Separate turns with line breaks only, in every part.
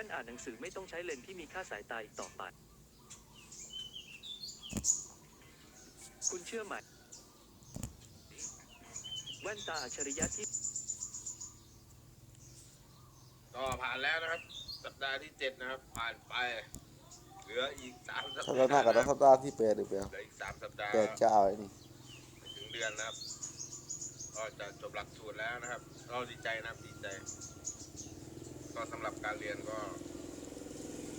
แว่นอ่านหนังสือไม่ต้องใช้เลนส์ที่มีค่าสายตาอีกต่อไป คุณเชื่อไหมแว่นตาอัจฉริยะที่
ก็ผ่านแล้วนะครับ สัปดาห์ที่เจ็ดนะครับ ผ่านไป เหลืออีกสามสัป
สัป
ดา
ดาห์หน้ากับ
ห์นะค
สั
รับ
ปดาห์ที่แปดหรือเปล่า
เหลืออีกสามสัปดาห์
แปดเจ้าไอ้นี่
ถึงเดือนนะครับ ก็จะจบหลักสูตรแล้วนะครับ เราดีใจนะครับดีใจ ก็สำหรับการเรียนก็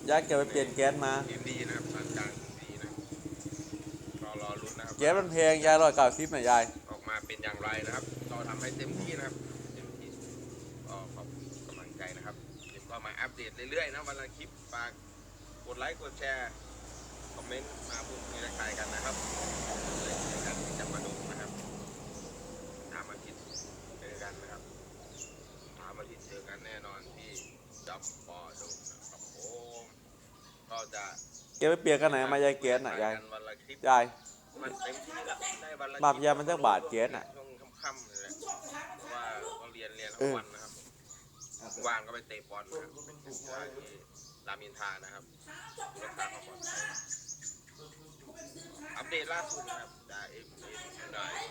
ยายแกไปเปลี่ยนแก๊สมา
ทีมดีนะครับอาจารย์ดีนะครับก็รอลุ้นนะครับ
แก๊สมันแพงยายร้อยเก้าสิบนะยาย
ออกมาเป็นอย่างไรนะครับเราทำให้เต็มที่นะครับเต็มที่ก็ขอบคุณกำลังใจนะครับเดี๋ยวก็มาอัปเดตเรื่อยๆนะวันละคลิปฝากกดไลค์กดแชร์คอมเมนต์มาพูดคุยทักทายกันนะครับเลยเจอกันที่จะมาดูนะครับถามอาทิตย์เจอกันนะครับถามอาทิตย์เจอกันแน่นอนที่จับปอดูนะครับผมก็ จะ
แกไปเปลี่ยนกันไหนมายายแก๊สน่ะยาย
กันวันละคลิป
ยาย
มันเต็มที่แล้วได้วันละ
บาปยามันจักบาทเจ๊น่ะ
ช่วงค่ำๆเลยแหละเพราะว่าเราเรียนเรียนทั้งวันนะครับ ว่างก็ไปเตะบอลนะครับเป็นผู้ชายที่รามอินทรานะครับรักษาความปลอดภัยอัปเดตล่าสุดนะครับได้เอ็มเอ็มได้
ย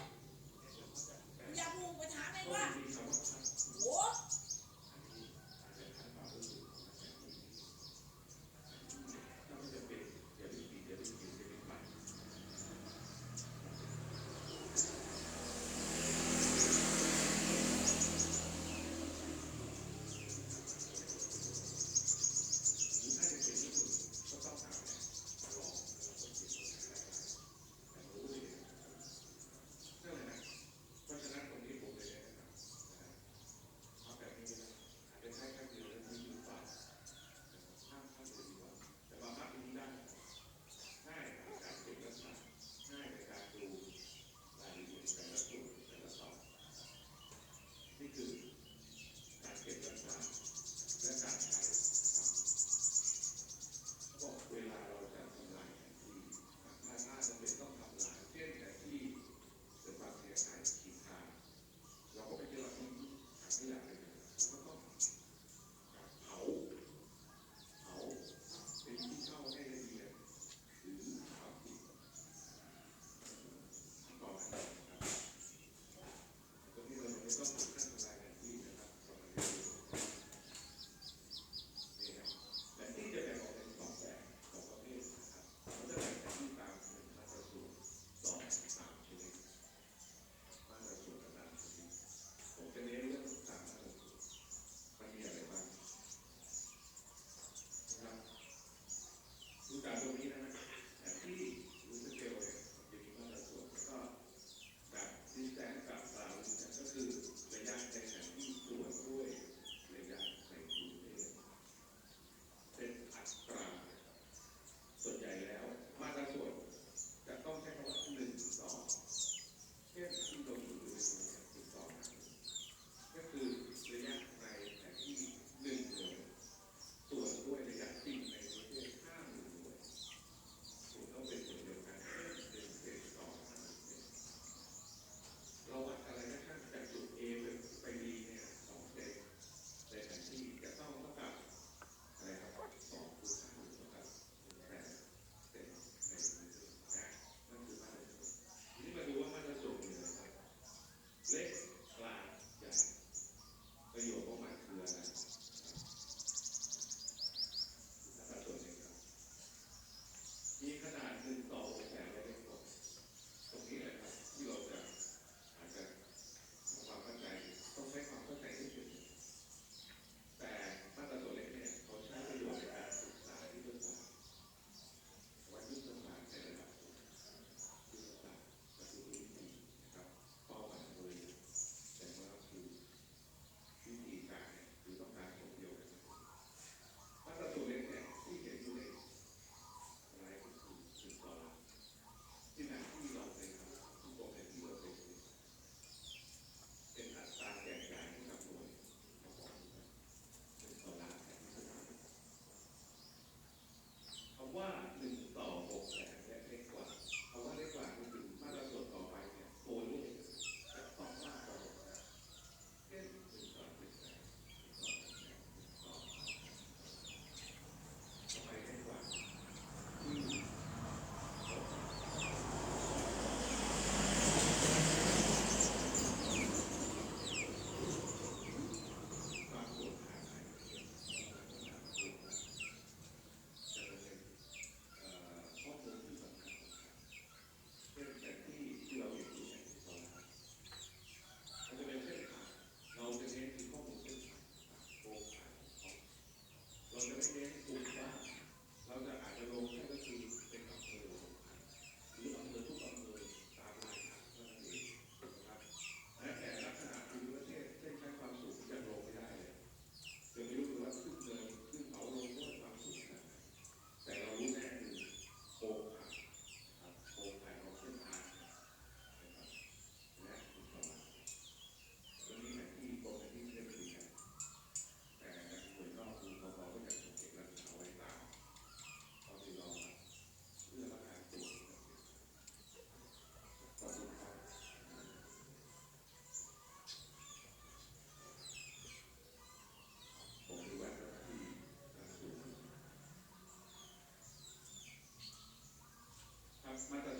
มาตรสุด